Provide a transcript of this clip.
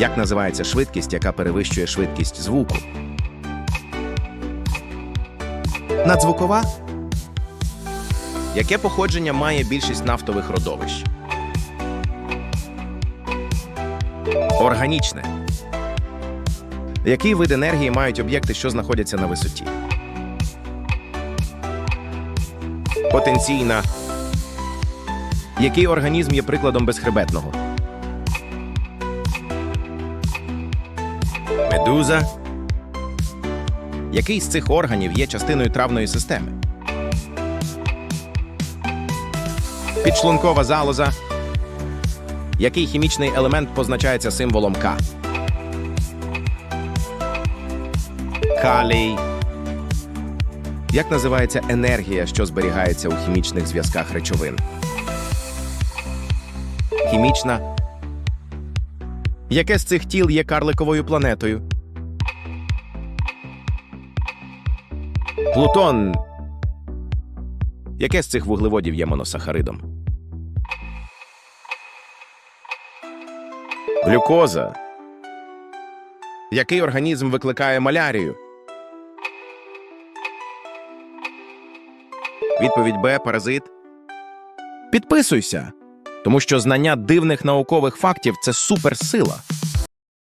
Як називається швидкість, яка перевищує швидкість звуку? Надзвукова? Яке походження має більшість нафтових родовищ? Органічне. Який вид енергії мають об'єкти, що знаходяться на висоті? Потенційна. Який організм є прикладом безхребетного? Медуза. Який з цих органів є частиною травної системи? Підшлункова залоза. Який хімічний елемент позначається символом К? Калій. Як називається енергія, що зберігається у хімічних зв'язках речовин? Хімічна. Яке з цих тіл є карликовою планетою? Плутон. Яке з цих вуглеводів є моносахаридом? Глюкоза. Який організм викликає малярію? Відповідь Б. Паразит. Підписуйся, тому що знання дивних наукових фактів це суперсила.